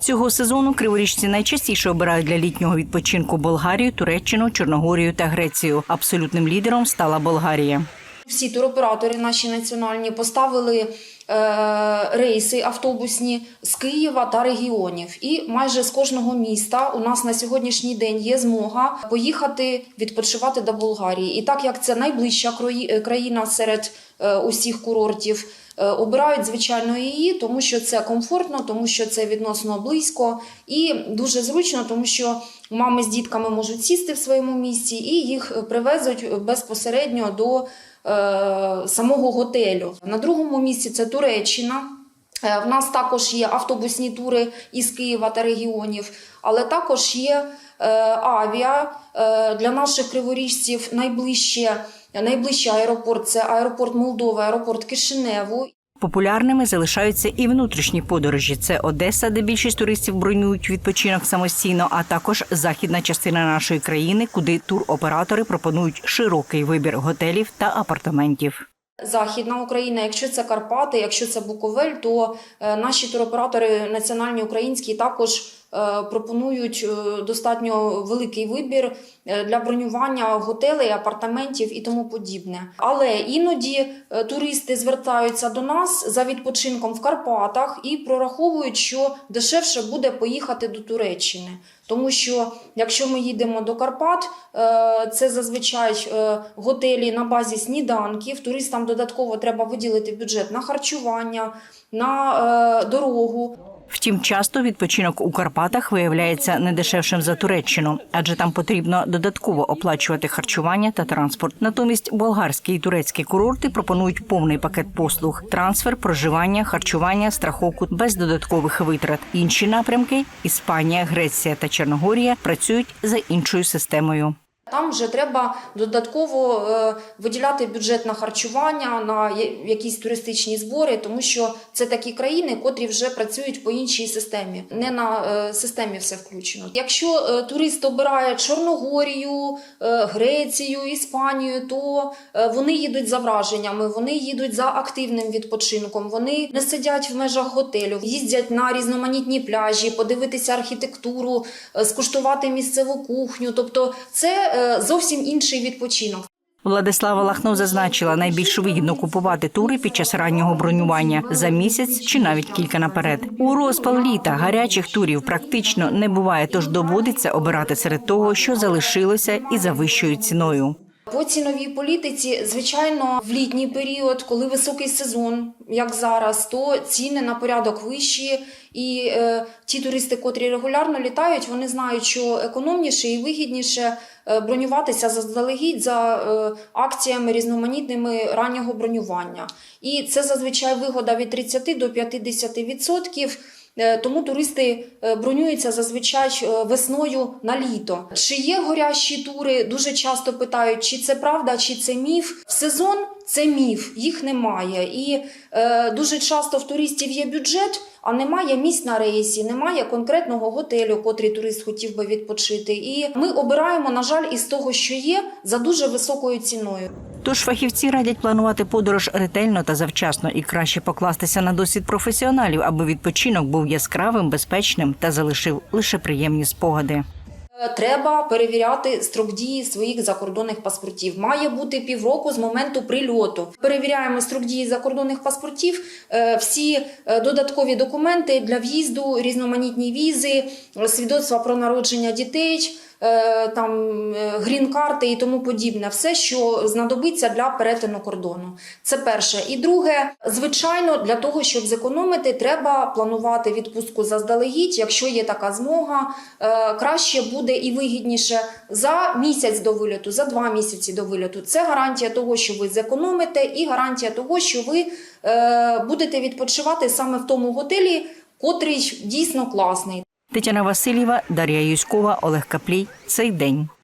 Цього сезону криворіжці найчастіше обирають для літнього відпочинку Болгарію, Туреччину, Чорногорію та Грецію. Абсолютним лідером стала Болгарія. Всі туроператори наші національні поставили е, рейси автобусні з Києва та регіонів. І майже з кожного міста у нас на сьогоднішній день є змога поїхати відпочивати до Болгарії. І так як це найближча е, країна серед е, усіх курортів. Е, Обирають звичайно її, тому що це комфортно, тому що це відносно близько і дуже зручно, тому що мами з дітками можуть сісти в своєму місці і їх привезуть безпосередньо до е, самого готелю. На другому місці це Туреччина. Е, В нас також є автобусні тури із Києва та регіонів, але також є авіа Е, для наших криворіжців найближче, найближчий аеропорт це аеропорт Молдови, аеропорт Кишиневу. Популярними залишаються і внутрішні подорожі. Це Одеса, де більшість туристів бронюють відпочинок самостійно, а також західна частина нашої країни, куди туроператори пропонують широкий вибір готелів та апартаментів. Західна Україна, якщо це Карпати, якщо це Буковель, то е, наші туроператори національні українські також е, пропонують е, достатньо великий вибір е, для бронювання готелей, апартаментів і тому подібне. Але іноді е, туристи звертаються до нас за відпочинком в Карпатах і прораховують, що дешевше буде поїхати до Туреччини. Тому що якщо ми їдемо до Карпат, е, це зазвичай е, готелі на базі сніданків. Туристам додатково треба виділити бюджет на харчування, на е, дорогу. Втім, часто відпочинок у Карпатах виявляється не дешевшим за Туреччину, адже там потрібно додатково оплачувати харчування та транспорт. Натомість болгарські і турецькі курорти пропонують повний пакет послуг: трансфер, проживання, харчування, страховку без додаткових витрат. Інші напрямки Іспанія, Греція та Чорногорія працюють за іншою системою. Там вже треба додатково е, виділяти бюджет на харчування, на якісь туристичні збори, тому що це такі країни, котрі вже працюють по іншій системі. Не на е, системі все включено. Якщо е, турист обирає Чорногорію, Грецію, Іспанію, то вони їдуть за враженнями, вони їдуть за активним відпочинком. Вони не сидять в межах готелю, їздять на різноманітні пляжі, подивитися архітектуру, скуштувати місцеву кухню. Тобто, це зовсім інший відпочинок. Владислава Лахно зазначила, найбільш вигідно купувати тури під час раннього бронювання за місяць чи навіть кілька наперед. У розпал літа гарячих турів практично не буває, тож доводиться обирати серед того, що залишилося, і за вищою ціною. По ціновій політиці, звичайно, в літній період, коли високий сезон, як зараз, то ціни на порядок вищі. І е, ті туристи, котрі регулярно літають, вони знають, що економніше і вигідніше е, бронюватися заздалегідь за е, акціями різноманітними раннього бронювання. І це зазвичай вигода від 30 до 50%. Е, Тому туристи е, бронюються зазвичай е, весною на літо. Чи є горящі тури? Дуже часто питають, чи це правда, чи це міф. В сезон це міф, їх немає. І е, дуже часто в туристів є бюджет, а немає місць на рейсі, немає конкретного готелю, котрий турист хотів би відпочити. І ми обираємо, на жаль, із того, що є, за дуже високою ціною. Тож фахівці радять планувати подорож ретельно та завчасно і краще покластися на досвід професіоналів, аби відпочинок був яскравим, безпечним та залишив лише приємні спогади. Е, Треба перевіряти строк дії своїх закордонних паспортів. Має бути півроку з моменту прильоту. Перевіряємо строк дії закордонних паспортів, е, всі е, додаткові документи для в'їзду, різноманітні візи, свідоцтва про народження дітей. Е, Там е, грін-карти і тому подібне, все, що знадобиться для перетину кордону. Це перше. І друге, звичайно, для того, щоб зекономити, треба планувати відпустку заздалегідь. Якщо є така змога, е, краще буде і вигідніше за місяць до вильоту, за два місяці до вильоту. Це гарантія того, що ви зекономите, і гарантія того, що ви будете відпочивати саме в тому готелі, котрий дійсно класний. Тетяна Васильєва, Дар'я Юськова, Олег Каплій. Цей день.